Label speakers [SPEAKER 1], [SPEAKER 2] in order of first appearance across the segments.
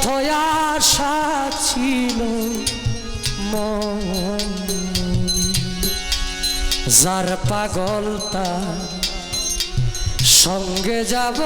[SPEAKER 1] কত আশা ছিল যার পাগল সঙ্গে যাব।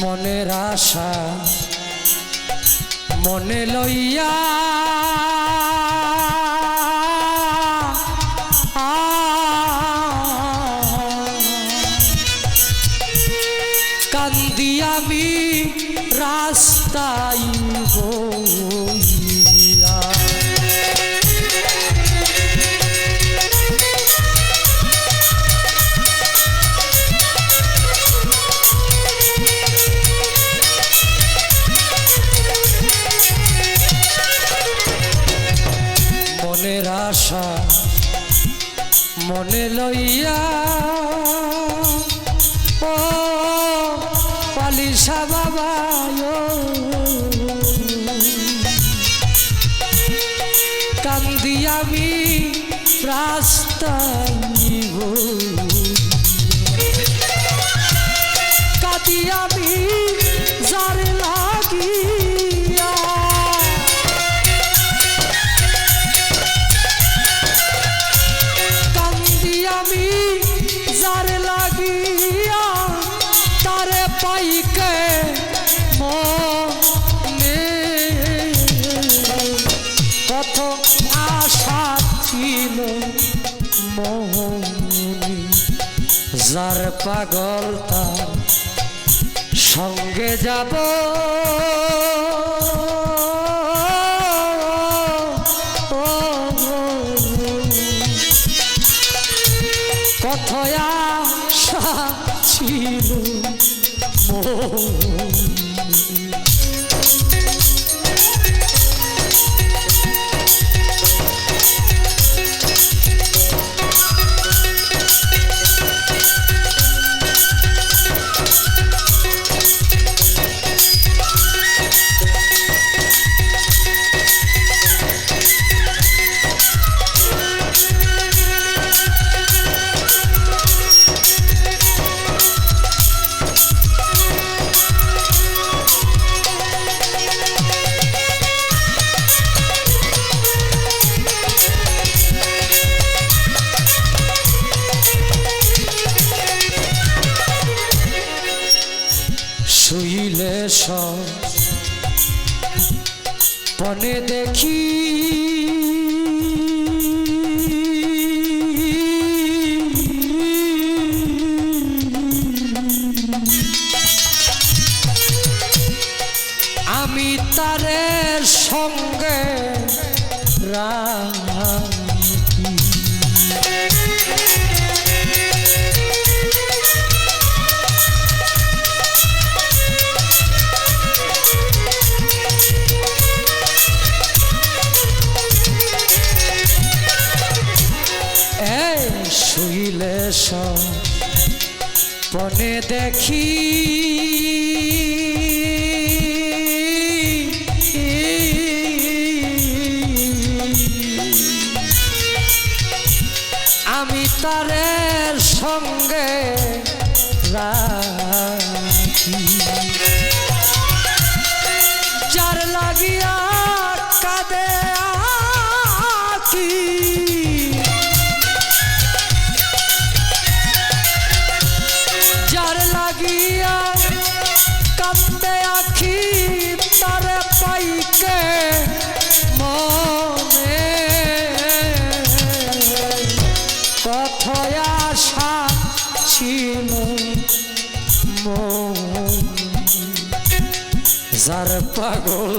[SPEAKER 1] মনের আশা মনে লইয়া পালিশা বাবা কান্দি আমি রাস্তায় কাঁদি আমি যার মনে যার পাগল তার সঙ্গে যাব। আশা ছিল মন। পনে দেখি। আমি তারের সঙ্গে রাখি শুইলে পনে দেখি। আমি তারের সঙ্গে রাখি। পাগল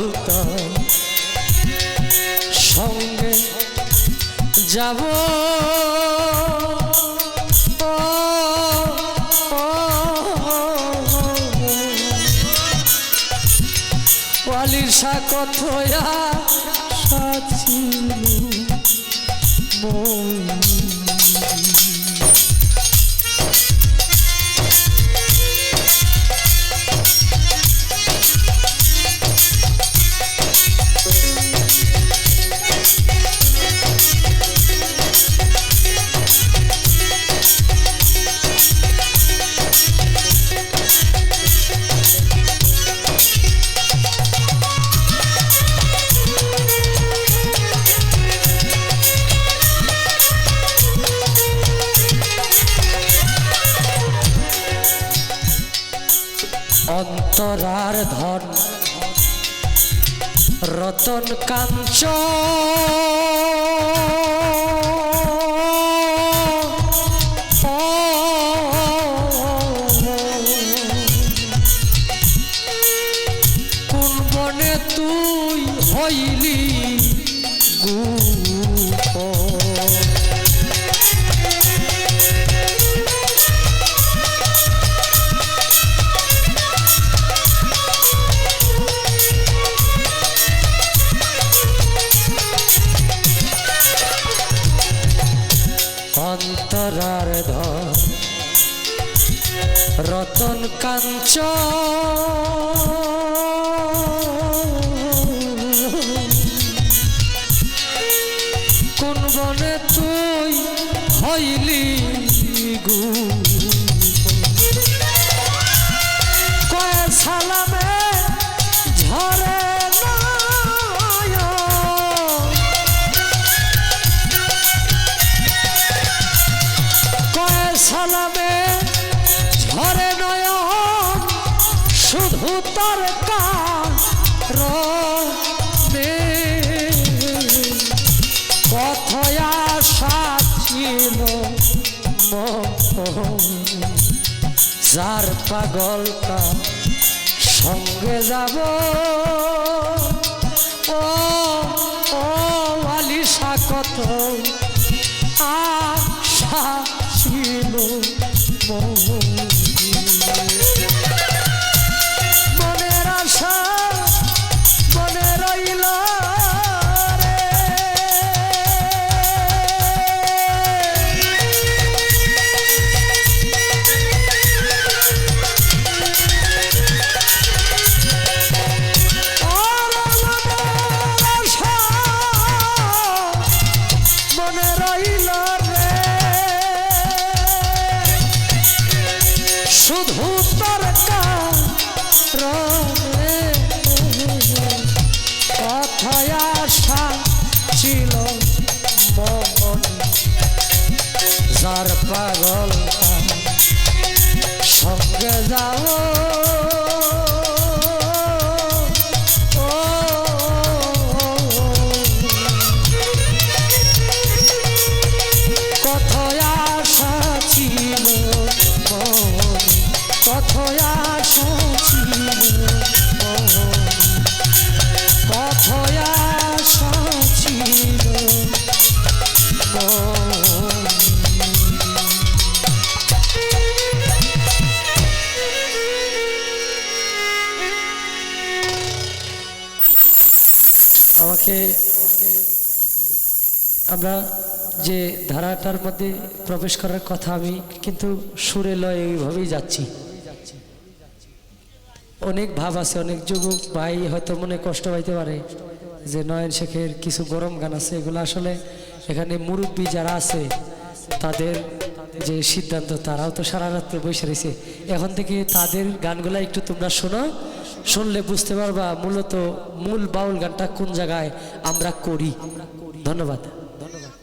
[SPEAKER 1] সঙ্গে যাব। পালিশা কথয়া সাচিল মন অন্তরার ধন। রতন কাঞ্চ। কোন বনে তুই হইলি? অন্তরার ধর রতন কাঞ্চ। কোন বনে তুই হইলি গু কয় সালামে কারণে কথায় আশা। যার পাগলটা সঙ্গে যাব ও ও আলিশা কত আশা ছিল কথায় আশা ছিল মন? যার পাগল সঙ্গে যাও। ও আশা ছিল কথায় আমাকে আমরা যে ধারাটার মধ্যে প্রবেশ করার কথা আমি কিন্তু সুরে লয় এইভাবেই যাচ্ছি। অনেক ভাব আছে, অনেক যুবক ভাই হয়তো মনে কষ্ট পাইতে পারে যে নয়ন শেখের কিছু গরম গান আছে, এগুলো আসলে এখানে মুরব্বী যারা আছে, তাদের যে সিদ্ধান্ত, তারাও তো সারা রাত্রে বসে রয়েছে। এখন থেকে তাদের গানগুলা একটু তোমরা শোনো। শুনলে বুঝতে পারবা মূলত মূল বাউল গানটা কোন জায়গায় আমরা করি। ধন্যবাদ। ধন্যবাদ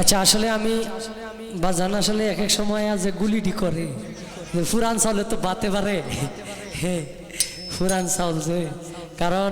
[SPEAKER 1] আচ্ছা আসলে আমি বা বাজান আসলে এক এক সময় আছে গুলিটি করে, ফুরান চাউলে তো বাতে পারে। হ্যাঁ ফুরান চাউল কারণ